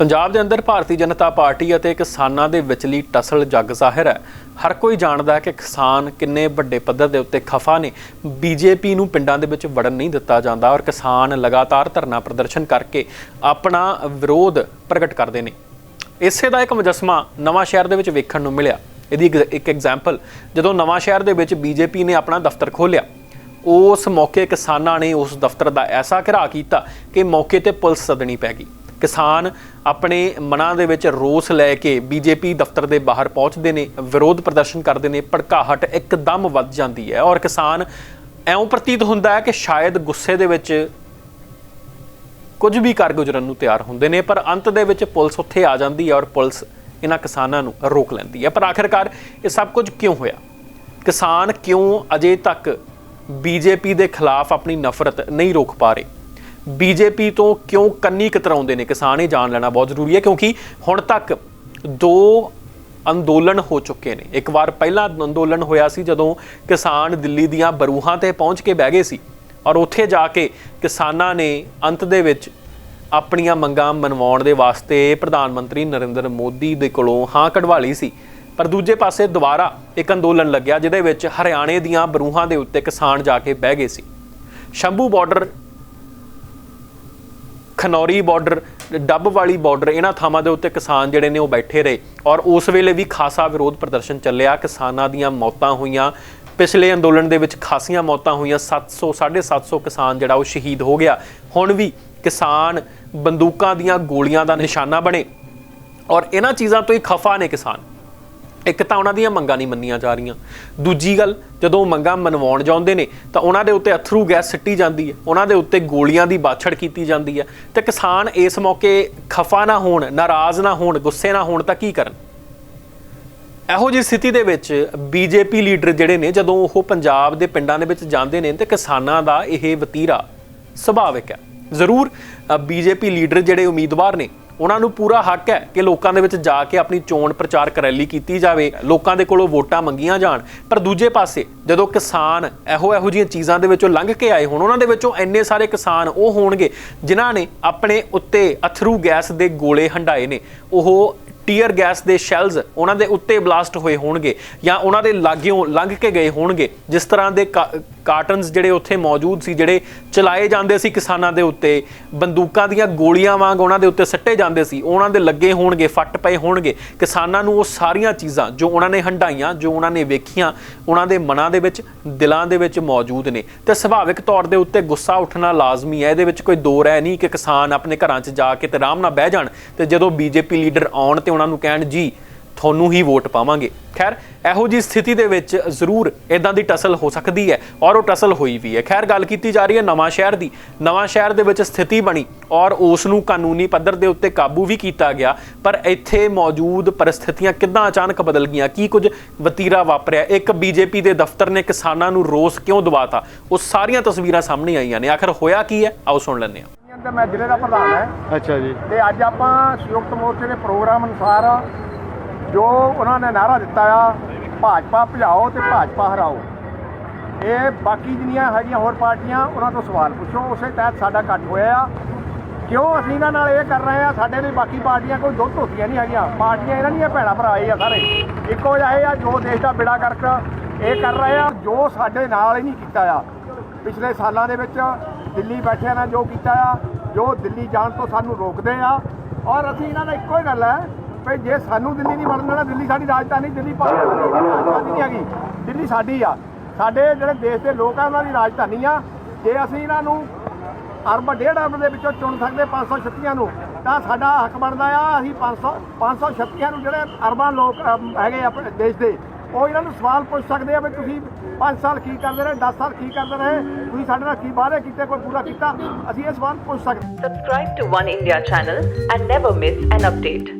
ਪੰਜਾਬ ਦੇ ਅੰਦਰ ਭਾਰਤੀ ਜਨਤਾ ਪਾਰਟੀ ਅਤੇ ਕਿਸਾਨਾਂ ਦੇ ਵਿਚਲੀ ਟਸਲ ਜੱਗ ਜ਼ਾਹਿਰ ਹੈ। ਹਰ ਕੋਈ ਜਾਣਦਾ ਹੈ ਕਿ ਕਿਸਾਨ ਕਿੰਨੇ ਵੱਡੇ ਪੱਧਰ ਦੇ ਉੱਤੇ ਖਫਾ ਨੇ। ਬੀਜੇਪੀ ਨੂੰ ਪਿੰਡਾਂ ਦੇ ਵਿੱਚ ਵੜਨ ਨਹੀਂ ਦਿੱਤਾ ਜਾਂਦਾ ਔਰ ਕਿਸਾਨ ਲਗਾਤਾਰ ਧਰਨਾ ਪ੍ਰਦਰਸ਼ਨ ਕਰਕੇ ਆਪਣਾ ਵਿਰੋਧ ਪ੍ਰਗਟ ਕਰਦੇ ਨੇ। ਇਸੇ ਦਾ ਇੱਕ ਮੁਜਸਮਾ ਨਵਾਂ ਸ਼ਹਿਰ ਦੇ ਵਿੱਚ ਵੇਖਣ ਨੂੰ ਮਿਲਿਆ। ਇਹਦੀ ਇੱਕ- ਇੱਕ ਐਗਜ਼ਾਮਪਲ, ਜਦੋਂ ਨਵਾਂ ਸ਼ਹਿਰ ਦੇ ਵਿੱਚ ਬੀਜੇਪੀ ਨੇ ਆਪਣਾ ਦਫ਼ਤਰ ਖੋਲ੍ਹਿਆ, ਉਸ ਮੌਕੇ ਕਿਸਾਨਾਂ ਨੇ ਉਸ ਦਫ਼ਤਰ ਦਾ ਐਸਾ ਘਿਰਾ ਕੀਤਾ ਕਿ ਮੌਕੇ ਤੇ ਪੁਲਿਸ ਸਦਣੀ ਪੈ ਗਈ। ਕਿਸਾਨ ਆਪਣੇ ਮਨਾਂ ਦੇ ਵਿੱਚ ਰੋਸ ਲੈ ਕੇ ਬੀਜੇਪੀ ਦਫ਼ਤਰ ਦੇ ਬਾਹਰ ਪਹੁੰਚਦੇ ਨੇ, ਵਿਰੋਧ ਪ੍ਰਦਰਸ਼ਨ ਕਰਦੇ ਨੇ, ਭੜਕਾਹਟ ਇੱਕਦਮ ਵੱਧ ਜਾਂਦੀ ਹੈ ਔਰ ਕਿਸਾਨ ਐਉਂ ਪ੍ਰਤੀਤ ਹੁੰਦਾ ਹੈ ਕਿ ਸ਼ਾਇਦ ਗੁੱਸੇ ਦੇ ਵਿੱਚ ਕੁਝ ਵੀ ਕਰ ਗੁਜ਼ਰਨ ਨੂੰ ਤਿਆਰ ਹੁੰਦੇ ਨੇ, ਪਰ ਅੰਤ ਦੇ ਵਿੱਚ ਪੁਲਿਸ ਉੱਥੇ ਆ ਜਾਂਦੀ ਹੈ ਔਰ ਪੁਲਿਸ ਇਹਨਾਂ ਕਿਸਾਨਾਂ ਨੂੰ ਰੋਕ ਲੈਂਦੀ ਹੈ। ਪਰ ਆਖਿਰਕਾਰ ਇਹ ਸਭ ਕੁਝ ਕਿਉਂ ਹੋਇਆ? ਕਿਸਾਨ ਕਿਉਂ ਅਜੇ ਤੱਕ ਬੀਜੇਪੀ ਦੇ ਖਿਲਾਫ ਆਪਣੀ ਨਫ਼ਰਤ ਨਹੀਂ ਰੋਕ ਪਾ ਰਹੇ? ਬੀਜੇਪੀ ਤੋਂ ਕਿਉਂ ਕੰਨੀ ਕਤਰਾਉਂਦੇ ਨੇ? ਕਿਸਾਨ ਇਹ ਜਾਣ ਲੈਣਾ ਬਹੁਤ ਜ਼ਰੂਰੀ ਹੈ ਕਿਉਂਕਿ ਹੁਣ ਤੱਕ ਦੋ ਅੰਦੋਲਨ ਹੋ ਚੁੱਕੇ ਨੇ। ਇੱਕ ਵਾਰ ਪਹਿਲਾਂ ਅੰਦੋਲਨ ਹੋਇਆ ਸੀ ਜਦੋਂ ਕਿਸਾਨ ਦਿੱਲੀ ਦੀਆਂ ਬਰੂਹਾਂ ਤੇ ਪਹੁੰਚ ਕੇ ਬਹਿ ਗਏ ਸੀ ਔਰ ਉੱਥੇ ਜਾ ਕੇ ਕਿਸਾਨਾਂ ਨੇ ਅੰਤ ਦੇ ਵਿੱਚ ਆਪਣੀਆਂ ਮੰਗਾਂ ਮਨਵਾਉਣ ਦੇ ਵਾਸਤੇ ਪ੍ਰਧਾਨ ਮੰਤਰੀ ਨਰਿੰਦਰ ਮੋਦੀ ਦੇ ਕੋਲੋਂ ਹਾਂ ਕਢਵਾ ਲਈ ਸੀ। ਪਰ ਦੂਜੇ ਪਾਸੇ ਦੁਬਾਰਾ ਇੱਕ ਅੰਦੋਲਨ ਲੱਗਿਆ, ਜਿਹਦੇ ਵਿੱਚ ਹਰਿਆਣੇ ਦੀਆਂ ਬਰੂਹਾਂ ਦੇ ਉੱਤੇ ਕਿਸਾਨ ਜਾ ਕੇ ਬਹਿ ਗਏ ਸੀ। Shambhu border Khanauri border Dabwali border ਇਹਨਾਂ ਥਾਵਾਂ ਦੇ ਉੱਤੇ ਕਿਸਾਨ ਜਿਹੜੇ ਨੇ ਉਹ ਬੈਠੇ ਰਹੇ ਔਰ ਉਸ ਵੇਲੇ ਵੀ ਖਾਸਾ ਵਿਰੋਧ ਪ੍ਰਦਰਸ਼ਨ ਚੱਲਿਆ। ਕਿਸਾਨਾਂ ਦੀਆਂ ਮੌਤਾਂ ਹੋਈਆਂ। ਪਿਛਲੇ ਅੰਦੋਲਨ ਦੇ ਵਿੱਚ ਖਾਸੀਆਂ ਮੌਤਾਂ ਹੋਈਆਂ। 700 750 ਕਿਸਾਨ ਜਿਹੜਾ ਉਹ ਸ਼ਹੀਦ ਹੋ ਗਿਆ। ਹੁਣ ਵੀ ਕਿਸਾਨ ਬੰਦੂਕਾਂ ਦੀਆਂ ਗੋਲੀਆਂ ਦਾ ਨਿਸ਼ਾਨਾ ਬਣੇ ਔਰ ਇਹਨਾਂ ਚੀਜ਼ਾਂ ਤੋਂ ਹੀ ਖਫਾ ਨੇ ਕਿਸਾਨ। ਇੱਕ ਤਾਂ ਉਹਨਾਂ ਦੀਆਂ ਮੰਗਾਂ ਨਹੀਂ ਮੰਨੀਆਂ ਜਾ ਰਹੀਆਂ। ਦੂਜੀ ਗੱਲ, ਜਦੋਂ ਮੰਗਾਂ ਮਨਵਾਉਣ ਜਾਂਦੇ ਨੇ, ਤਾਂ ਉਹਨਾਂ ਦੇ ਉੱਤੇ ਅਥਰੂ ਗੈਸ ਸਿੱਟੀ ਜਾਂਦੀ ਹੈ। ਉਹਨਾਂ ਦੇ ਉੱਤੇ ਗੋਲੀਆਂ ਦੀ ਬਾਛੜ ਕੀਤੀ ਜਾਂਦੀ ਹੈ। ਤੇ ਕਿਸਾਨ ਇਸ ਮੌਕੇ ਖਫਾ ਨਾ ਹੋਣ, ਨਾਰਾਜ਼ ਨਾ ਹੋਣ, ਗੁੱਸੇ ਨਾ ਹੋਣ ਤਾਂ ਕੀ ਕਰਨ? ਇਹੋ ਜਿਹੀ ਸਥਿਤੀ ਦੇ ਵਿੱਚ ਬੀਜੇਪੀ ਲੀਡਰ ਜਿਹੜੇ ਨੇ, ਜਦੋਂ ਉਹ ਪੰਜਾਬ ਦੇ ਪਿੰਡਾਂ ਦੇ ਵਿੱਚ ਜਾਂਦੇ ਨੇ, ਤੇ ਕਿਸਾਨਾਂ ਦਾ ਇਹ ਵਤੀਰਾ ਸੁਭਾਵਿਕ ਹੈ। ਜ਼ਰੂਰ ਬੀਜੇਪੀ ਲੀਡਰ ਜਿਹੜੇ ਉਮੀਦਵਾਰ ਨੇ ਉਹਨਾਂ ਨੂੰ ਪੂਰਾ ਹੱਕ ਹੈ ਕਿ ਲੋਕਾਂ ਦੇ ਵਿੱਚ ਜਾ ਕੇ ਆਪਣੀ ਚੋਣ ਪ੍ਰਚਾਰ ਰੈਲੀ ਕੀਤੀ ਜਾਵੇ, ਲੋਕਾਂ ਦੇ ਕੋਲੋਂ ਵੋਟਾਂ ਮੰਗੀਆਂ ਜਾਣ। ਪਰ ਦੂਜੇ ਪਾਸੇ, ਜਦੋਂ ਕਿਸਾਨ ਇਹੋ ਇਹੋ ਜਿਹੀਆਂ ਚੀਜ਼ਾਂ ਦੇ ਵਿੱਚੋਂ ਲੰਘ ਕੇ ਆਏ ਹੋਣ, ਉਹਨਾਂ ਦੇ ਵਿੱਚੋਂ ਇੰਨੇ ਸਾਰੇ ਕਿਸਾਨ ਉਹ ਹੋਣਗੇ ਜਿਨ੍ਹਾਂ ਨੇ ਆਪਣੇ ਉੱਤੇ ਅਥਰੂ ਗੈਸ ਦੇ ਗੋਲੇ ਹੰਡਾਏ ਨੇ। ਉਹ ਟੀਅਰ ਗੈਸ ਦੇ ਸ਼ੈਲਸ ਉਹਨਾਂ ਦੇ ਉੱਤੇ ਬਲਾਸਟ ਹੋਏ ਹੋਣਗੇ ਜਾਂ ਉਹਨਾਂ ਦੇ ਲਾਗਿਓਂ ਲੰਘ ਕੇ ਗਏ ਹੋਣਗੇ, ਜਿਸ ਤਰ੍ਹਾਂ ਦੇ ਕਾਰਟਨਸ ਜਿਹੜੇ ਉੱਥੇ ਮੌਜੂਦ ਸੀ, ਜਿਹੜੇ ਚਲਾਏ ਜਾਂਦੇ ਸੀ ਕਿਸਾਨਾਂ ਦੇ ਉੱਤੇ, ਬੰਦੂਕਾਂ ਦੀਆਂ ਗੋਲੀਆਂ ਵਾਂਗ ਉਹਨਾਂ ਦੇ ਉੱਤੇ ਸੱਟੇ ਜਾਂਦੇ ਸੀ, ਉਹਨਾਂ ਦੇ ਲੱਗੇ ਹੋਣਗੇ, ਫੱਟ ਪਏ ਹੋਣਗੇ, ਕਿਸਾਨਾਂ ਨੂੰ ਉਹ ਸਾਰੀਆਂ ਚੀਜ਼ਾਂ ਜੋ ਉਹਨਾਂ ਨੇ ਹੰਡਾਈਆਂ ਜੋ ਉਹਨਾਂ ਨੇ ਵੇਖੀਆਂ, ਉਹਨਾਂ ਦੇ ਮਨਾਂ ਦੇ ਵਿੱਚ, ਦਿਲਾਂ ਦੇ ਵਿੱਚ ਮੌਜੂਦ ਨੇ। ਤੇ ਸੁਭਾਵਿਕ ਤੌਰ ਦੇ ਉੱਤੇ ਗੁੱਸਾ ਉੱਠਣਾ ਲਾਜ਼ਮੀ ਹੈ, ਇਹਦੇ ਵਿੱਚ ਕੋਈ ਦੋ ਰਹਿ ਨਹੀਂ ਕਿ ਕਿਸਾਨ ਆਪਣੇ ਘਰਾਂ 'ਚ ਜਾ ਕੇ ਤੇ ਆਰਾਮ ਨਾਲ ਬਹਿ ਜਾਣ ਤੇ ਜਦੋਂ ਬੀਜੇਪੀ ਲੀਡਰ ਆਉਣ ਤੇ ਉਹਨਾਂ ਨੂੰ ਕਹਿਣ, ਜੀ ਤੁਹਾਨੂੰ ਹੀ ਵੋਟ ਪਾਵਾਂਗੇ। ਖੈਰ ਇਹੋ ਜੀ ਸਥਿਤੀ ਦੇ ਵਿੱਚ ਜ਼ਰੂਰ ਇਦਾਂ ਦੀ ਟਸਲ ਹੋ ਸਕਦੀ ਹੈ ਔਰ ਉਹ ਟਸਲ ਹੋਈ ਵੀ ਹੈ। ਖੈਰ ਗੱਲ ਕੀਤੀ ਜਾ ਰਹੀ ਹੈ ਨਵਾਂ ਸ਼ਹਿਰ ਦੀ। ਨਵਾਂ ਸ਼ਹਿਰ ਦੇ ਵਿੱਚ ਸਥਿਤੀ ਬਣੀ ਔਰ ਉਸ ਨੂੰ ਕਾਨੂੰਨੀ ਪੱਧਰ ਦੇ ਉੱਤੇ ਕਾਬੂ ਵੀ ਕੀਤਾ ਗਿਆ ਪਰ ਇੱਥੇ ਮੌਜੂਦ ਪਰਿਸਥਿਤੀਆਂ ਕਿੱਦਾਂ ਅਚਾਨਕ ਬਦਲ ਗਈਆਂ? ਕੀ ਕੁਝ ਵਤੀਰਾ ਵਾਪਰਿਆ? ਇੱਕ ਬੀਜੇਪੀ ਦੇ ਦਫ਼ਤਰ ਨੇ ਕਿਸਾਨਾਂ ਨੂੰ ਰੋਸ ਕਿਉਂ ਦਵਾਤਾ? ਉਹ ਸਾਰੀਆਂ ਤਸਵੀਰਾਂ ਸਾਹਮਣੇ ਆਈਆਂ ਨੇ। ਆਖਰ ਹੋਇਆ ਕੀ ਹੈ? ਆਓ ਸੁਣ ਲੈਂਦੇ ਹਾਂ। ਤੇ ਮੈਂ ਜ਼ਿਲ੍ਹੇ ਦਾ ਪ੍ਰਧਾਨ ਹੈ। ਅੱਛਾ ਜੀ। ਤੇ ਅੱਜ ਆਪਾਂ ਸੰਯੁਕਤ ਮੋਰਚੇ ਦੇ ਪ੍ਰੋਗਰਾਮ ਅਨੁਸਾਰ ਜੋ ਉਹਨਾਂ ਨੇ ਨਾਰਾ ਦਿੱਤਾ ਆ, ਭਾਜਪਾ ਭਜਾਓ ਤੇ ਭਾਜਪਾ ਹਰਾਓ। ਇਹ ਬਾਕੀ ਜਿੰਨੀਆਂ ਹੈਗੀਆਂ ਹੋਰ ਪਾਰਟੀਆਂ, ਉਹਨਾਂ ਤੋਂ ਸਵਾਲ ਪੁੱਛੋ। ਉਸੇ ਤਹਿਤ ਸਾਡਾ ਇਕੱਠ ਹੋਇਆ ਆ। ਕਿਉਂ ਅਸੀਂ ਇਹਨਾਂ ਨਾਲ ਇਹ ਕਰ ਰਹੇ ਆ? ਸਾਡੇ ਲਈ ਬਾਕੀ ਪਾਰਟੀਆਂ ਕੋਈ ਦੁੱਧ ਧੋਤੀਆਂ ਨਹੀਂ ਹੈਗੀਆਂ। ਪਾਰਟੀਆਂ ਇਹਨਾਂ ਦੀਆਂ ਭੈਣਾਂ ਭਰਾ ਹੀ ਆ ਸਾਰੇ। ਇੱਕੋ ਜਿਹੇ ਆ, ਜੋ ਦੇਸ਼ ਦਾ ਬਿੜਾ ਕਰਕ ਇਹ ਕਰ ਰਹੇ ਆ, ਜੋ ਸਾਡੇ ਨਾਲ ਹੀ ਨਹੀਂ ਕੀਤਾ ਆ। ਪਿਛਲੇ ਸਾਲਾਂ ਦੇ ਵਿੱਚ ਦਿੱਲੀ ਬੈਠਿਆਂ ਨਾਲ ਜੋ ਕੀਤਾ ਆ, ਜੋ ਦਿੱਲੀ ਜਾਣ ਤੋਂ ਸਾਨੂੰ ਰੋਕਦੇ ਆ। ਔਰ ਅਸੀਂ ਇਹਨਾਂ ਦਾ ਇੱਕੋ ਹੀ ਗੱਲ ਹੈ ਵੀ ਜੇ ਸਾਨੂੰ ਦਿੱਲੀ ਨਹੀਂ ਬਣਨ ਦੇਣਾ ਦਿੱਲੀ ਸਾਡੀ ਰਾਜਧਾਨੀ ਦਿੱਲੀ ਰਾਜਧਾਨੀ ਨਹੀਂ ਹੈਗੀ। ਦਿੱਲੀ ਸਾਡੀ ਆ। ਸਾਡੇ ਜਿਹੜੇ ਦੇਸ਼ ਦੇ ਲੋਕ ਆ ਉਹਨਾਂ ਦੀ ਰਾਜਧਾਨੀ ਆ। ਜੇ ਅਸੀਂ ਇਹਨਾਂ ਨੂੰ ਅਰਬ ਡੇਢ ਅਰਬ ਦੇ ਵਿੱਚੋਂ ਚੁਣ ਸਕਦੇ 536 ਨੂੰ ਤਾਂ ਸਾਡਾ ਹੱਕ ਬਣਦਾ ਆ। ਅਸੀਂ 500 536 ਨੂੰ ਜਿਹੜੇ ਅਰਬਾਂ ਲੋਕ ਹੈਗੇ ਆਪਣੇ ਦੇਸ਼ ਦੇ ਉਹ ਇਹਨਾਂ ਨੂੰ ਸਵਾਲ ਪੁੱਛ ਸਕਦੇ ਆ ਵੀ ਤੁਸੀਂ 5 ਸਾਲ ਕੀ ਕਰਦੇ ਰਹੇ 10 ਸਾਲ ਕੀ ਕਰਦੇ ਰਹੇ? ਤੁਸੀਂ ਸਾਡੇ ਨਾਲ ਕੀ ਵਾਅਦੇ ਕੀਤੇ ਕੋਈ ਪੂਰਾ ਕੀਤਾ? ਅਸੀਂ ਇਹ ਸਵਾਲ ਪੁੱਛ ਸਕਦੇ Subscribe to One India channel and never miss an update.